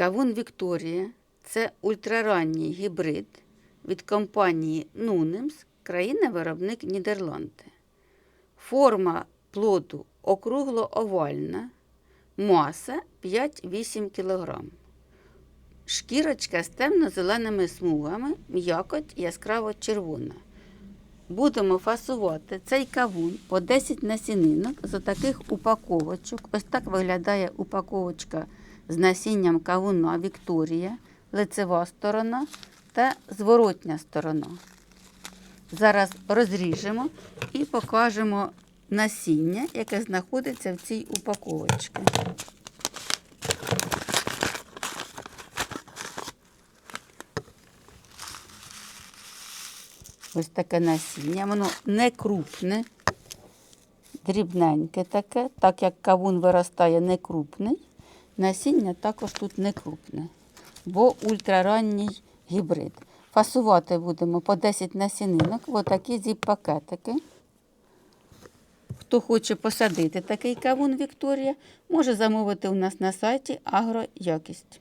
Кавун Вікторія це ультраранній гібрид від компанії Нунемс, країна-виробник Нідерланди. Форма плоду округло-овальна, маса 5-8 кг. Шкірочка з темно-зеленими смугами, м'якоть яскраво червона. Будемо фасувати цей кавун по 10 насінинок з таких упаковочок. Ось так виглядає упаковочка з насінням кавуна Вікторія, лицева сторона та зворотня сторона. Зараз розріжемо і покажемо насіння, яке знаходиться в цій упаковочці. Ось таке насіння, воно не крупне, дрібненьке таке, так як кавун виростає не крупний, насіння також тут не крупне, бо ультраранній гібрид. Фасувати будемо по 10 насінинок, отакі зіп-пакетики. Хто хоче посадити такий кавун Вікторія, може замовити у нас на сайті Агроякість.